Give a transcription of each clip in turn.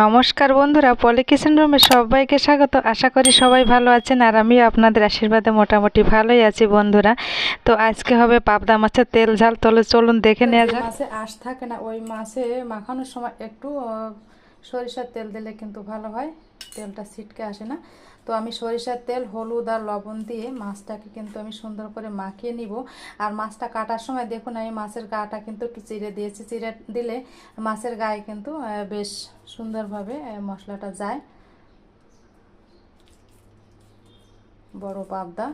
নমস্কার বন্ধুরা পলি কিচেন রুমে সবাইকে স্বাগত। আশা করি সবাই ভালো আছেন আর আমিও আপনাদের আশীর্বাদে মোটামুটি ভালোই আছি বন্ধুরা। তো আজকে হবে পাবদা মাছের তেল ঝাল তলে চলুন দেখে নেওয়া যাক। মাছে আঁশ থাকে না, ওই মাছে মাখানোর সময় একটু সরিষার তেল দিলে কিন্তু ভালো হয়। তেলটা ছিটকে আসে না। তো আমি সরিষার তেল, হলুদ আর লবণ দিয়ে মাছটাকে কিন্তু আমি সুন্দর করে মাখিয়ে নিব। আর মাছটা কাটার সময় দেখুন, আমি মাছের গাটা কিন্তু একটু চিড়ে দিয়েছি। চিড়ে দিলে মাছের গায়ে কিন্তু বেশ সুন্দরভাবে মশলাটা যায়। বড় পাবদা,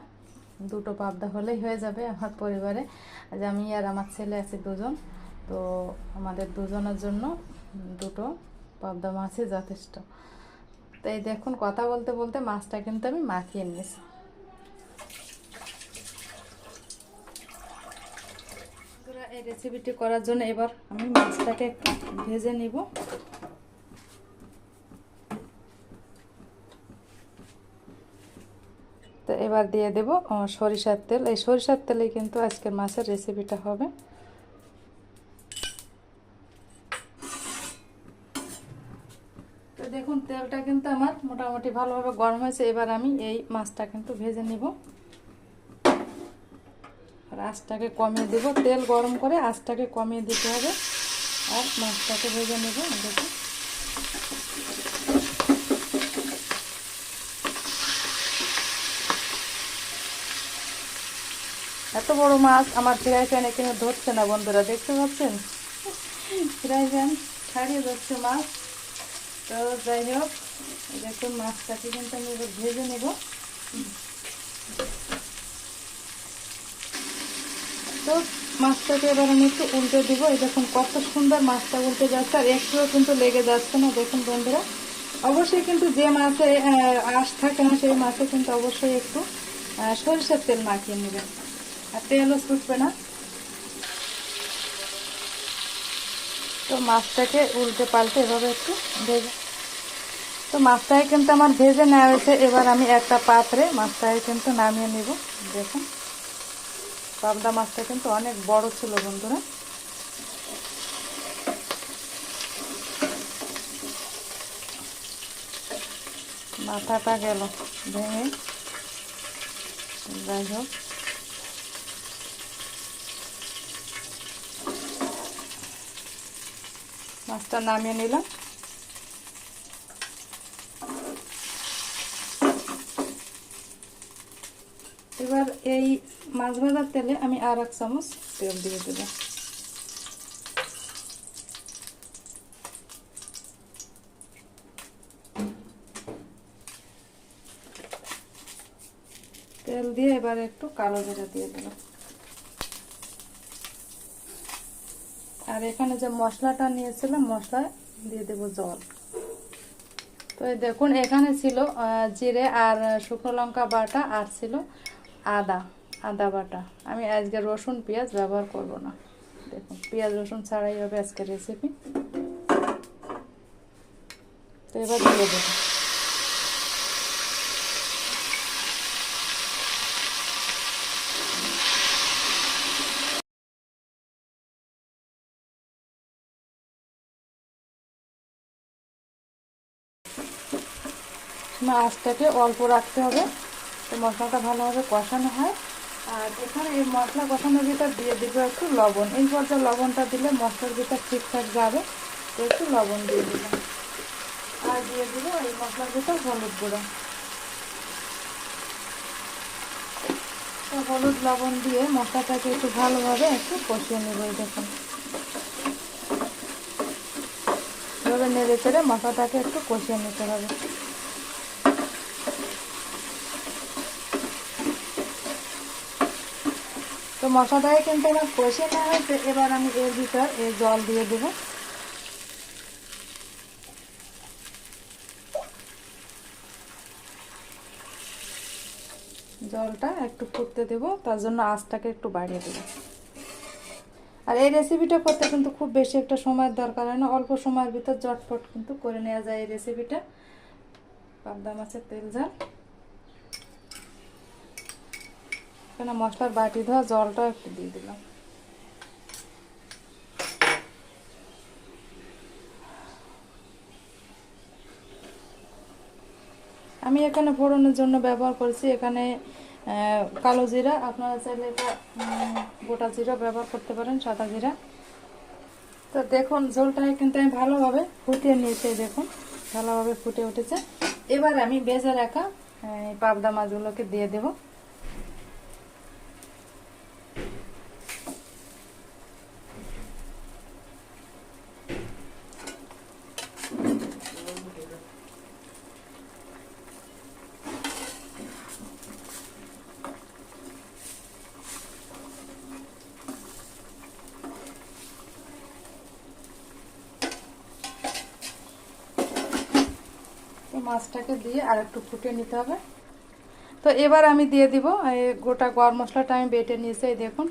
দুটো পাবদা হলেই হয়ে যাবে আমার পরিবারে। আজ আমি আর আমার ছেলে আছে দুজন। তো আমাদের দুজনের জন্য দুটো পাবদা মাছই যথেষ্ট। তো এই দেখুন, কথা বলতে বলতে মাছটা কিন্তু আমি মাখিয়ে নিয়েছি। এই রেসিপিটি করার জন্য এবার আমি মাছটাকে একটু ভেজে নিব। তো এবার দিয়ে দেব সরিষার তেল। এই সরিষার তেলেই কিন্তু আজকের মাছের রেসিপিটা হবে তো দেখুন কিন্তু আমার মোটামুটি ভালোভাবে গরম হয়েছে, এবার আমি এই মাছটা কিন্তু ভেজে নিব। আর আঁচটাকে কমিয়ে দেব, তেল গরম করে আঁচটাকে কমিয়ে দিতে হবে। আর মাছটাকে ভেজে নেব দেখুন এত বড় মাছ আমার ফ্রাই প্যান এখানে ধরছে না বন্ধুরা, দেখতে পাচ্ছেন? ফ্রাই প্যান ছাড়িয়ে ধরছে মাছ। তো যাই হোক দেখুন মাছটাকে কিন্তু আমি এবার ভেজে নেব। তো মাছটাকে এবার আমি একটু উল্টে দিব। এই দেখুন কত সুন্দর মাছটা উল্টে যাচ্ছে, আর একটুও কিন্তু লেগে যাচ্ছে না, দেখুন বন্ধুরা। অবশ্যই কিন্তু যে মাছে আঁশ থাকে না, সেই মাছে কিন্তু অবশ্যই একটু সরিষার তেল মাখিয়ে নেবেন আর তেলও ছুটবে না। তো মাছটাকে উল্টে পাল্টে এভাবে একটু ভেজে তো মাছটাকে কিন্তু আমার ভেজে নেওয়া হয়েছে। এবার আমি একটা পাত্রে মাছটাকে কিন্তু নামিয়ে নিব। দেখুন, পাবদা মাছটা কিন্তু অনেক বড় ছিল বন্ধুরা। মাথাটা গেল ভেঙে। যাই হোক। মাছটা নামিয়ে নিলাম। এবার এই মাছ ভাজার তেলে আমি আর এক চামচ তেল দিয়ে দেবো। তেল দিয়ে এবার একটু কালো জিরা দিয়ে দিলাম আর এখানে যে মশলাটা নিয়েছিলাম, মশলা দিয়ে দেবো জল। তো দেখুন, এখানে ছিল জিরে আর শুকনো লঙ্কা বাটা আর ছিল আদা আদা বাটা। আমি আজকে রসুন পেঁয়াজ ব্যবহার করব না। দেখুন, পেঁয়াজ রসুন ছাড়াই হবে আজকে রেসিপি তো এবার দিয়ে দেবো। মাছটাকে অল্প রাখতে হবে। তো মশলাটা ভালোভাবে কষানো হয়। আর এখানে এই মশলা কষানোর ভিতর দিয়ে দিব একটু লবণ। এই পর্যায়ে লবণটা দিলে মশলার ভিতর ঠিকঠাক যাবে। তো একটু লবণ দিয়ে দিলাম। আর দিয়ে দিব এই মশলার ভিতর হলুদ গুঁড়ো। তো হলুদ লবণ দিয়ে মশলাটাকে একটু ভালোভাবে একটু কষিয়ে নেব দেখুন। এভাবে নেড়ে চেড়ে মশলাটাকে একটু কষিয়ে নিতে হবে। মশলাটাকে কিন্তু আমার কষে নেওয়া হয়েছে। এবার আমি এর ভিতর এই জল দিয়ে দেব। জলটা একটু ফুটতে দেব, তার জন্য আঁচটাকে একটু বাড়িয়ে দেব। আর এই রেসিপিটা করতে কিন্তু খুব বেশি একটা সময়ের দরকার হয় না, অল্প সময়ের ভিতর জটপট কিন্তু করে নেওয়া যায় এই রেসিপিটা পাবদা মাছের তেল ঝাল। এখানে মশলার বাটি ধোয়া, জলটাও একটু দিয়ে দিলাম। আমি এখানে ফোড়নের জন্য ব্যবহার করেছি, এখানে কালো জিরা, আপনারা চাইলে এটা গোটা জিরা ব্যবহার করতে পারেন, সাদা জিরা। তো দেখুন, ঝোলটা কিন্তু আমি ভালোভাবে ফুটিয়ে নিয়েছি, দেখুন, ভালোভাবে ফুটে উঠেছে। এবার আমি বেজে রাখা পাবদা মাছগুলোকে দিয়ে দেব এই মাছটাকে দিয়ে আর একটু ফুটিয়ে নিতে হবে। তো এবার আমি দিয়ে দিব, এই গোটা গরম মশলাটা আমি বেটে নিয়েছি, এই দেখুন।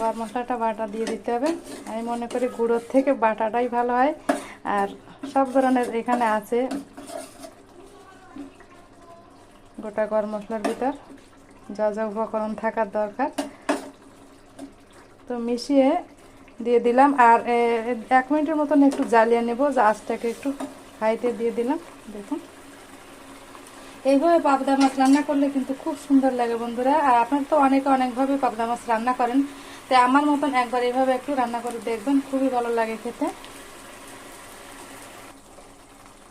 গরম মশলাটা বাটা দিয়ে দিতে হবে। আমি মনে করি গুঁড়োর থেকে বাটাটাই ভালো হয়। আর সব ধরনের এখানে আছে গোটা গরম মশলার ভিতর। যা যা উপকরণ থাকার দরকার। তো মিশিয়ে দিয়ে দিলাম। আর এক মিনিটের মতন একটু জ্বালিয়ে নেব যে আঁচটাকে একটু হাইতে দিয়ে দিলাম, দেখুন। এইভাবে পাবদা মাছ রান্না করলে কিন্তু খুব সুন্দর লাগে বন্ধুরা। আর আপনারা তো অনেকে অনেকভাবে পাবদা মাছ রান্না করেন, তাই আমার মতন একবার এইভাবে একটু রান্না করে দেখবেন, খুবই ভালো লাগে খেতে।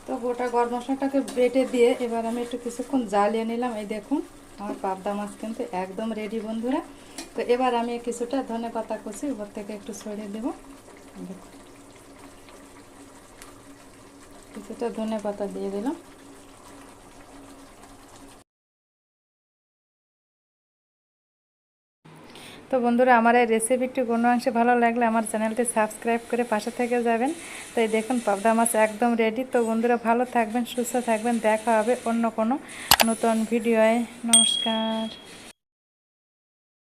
তো গোটা গরম মশলাটাকে বেটে দিয়ে এবার আমি একটু কিছুক্ষণ জ্বালিয়ে নিলাম, এই দেখুন, আমার পাবদা মাছ কিন্তু একদম রেডি বন্ধুরা। তো এবার আমি কিছুটা ধনে পাতা কুচি উপর থেকে একটু ছড়িয়ে দেবো, দেখুন। কিছুটা ধনে পাতা দিয়ে দিলাম। তো বন্ধুরা, আমার এই রেসিপিটি কোনো অংশে ভালো লাগলে আমার চ্যানেলটি সাবস্ক্রাইব করে পাশে থেকে যাবেন। তো এই দেখুন, পাবদা মাছ একদম রেডি তো বন্ধুরা, ভালো থাকবেন, সুস্থ থাকবেন। দেখা হবে অন্য কোনো নতুন ভিডিওয় নমস্কার।